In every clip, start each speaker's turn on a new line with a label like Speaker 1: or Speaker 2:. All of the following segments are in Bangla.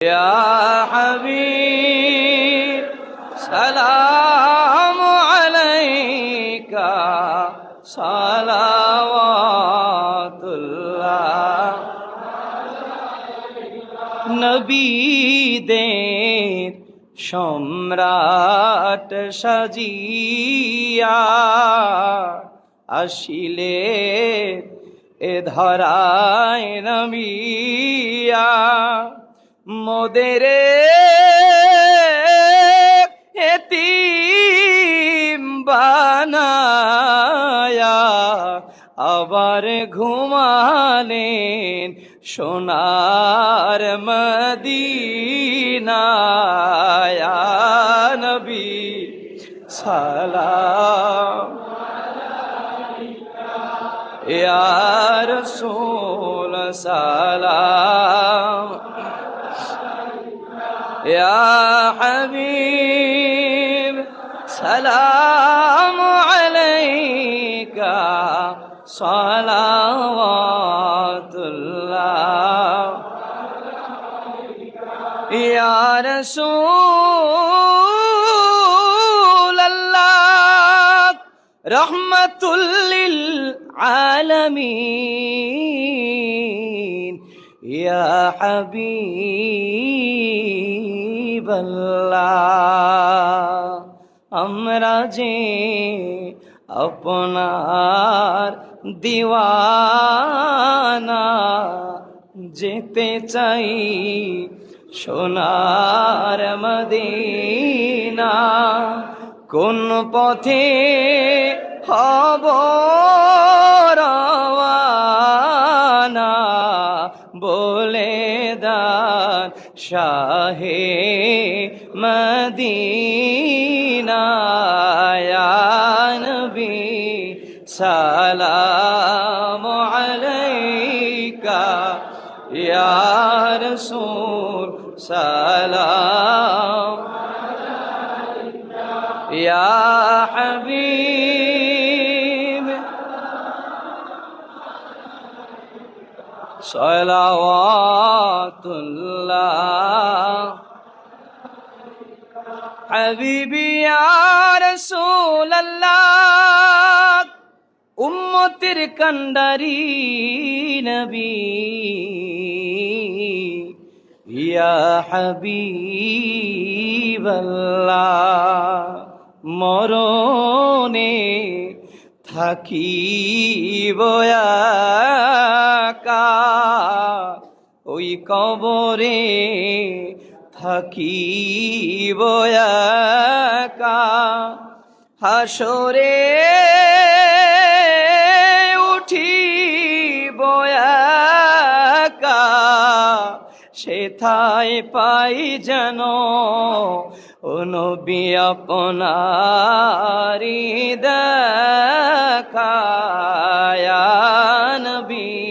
Speaker 1: يا حبيب سلام عليك صلوات الله নবীদের সম্রাট সাজিয়া আসিলে এ ধরায় নবিয়া মোদেরে এতিম বানায়া আবার ঘুমালেন সোনার মদিনায়। নবী সালাম। ইয়া রসূল সালাম। يا حبيب سلام عليك. صلوات الله. يا رسول الله رحمة للعالمين. يا حبيب বল্লা। আমরা যে আপনার দিওয়ানা যেতে চাই সোনার মদিনা কোন পথে হব? শাহে মদিনা ইয়া নবী সালাম আলাইকা ইয়া রাসূল সালাম ইয়া হাবিব صلواتullah হাবিবি রাসূলুল্লাহ উম্মতের কান্ডারি নবী ইয়া হাবিবাল্লাহ মরণে থাকিব কবরে থাকিব একা। হাসরে উঠিব একা। সেথায় পাই যেন নবী আপনারি দেখা। নবী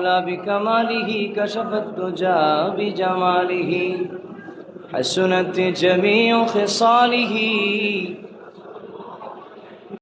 Speaker 1: العلا بكماله كشف الدجى بجماله حسنت جميع خصاله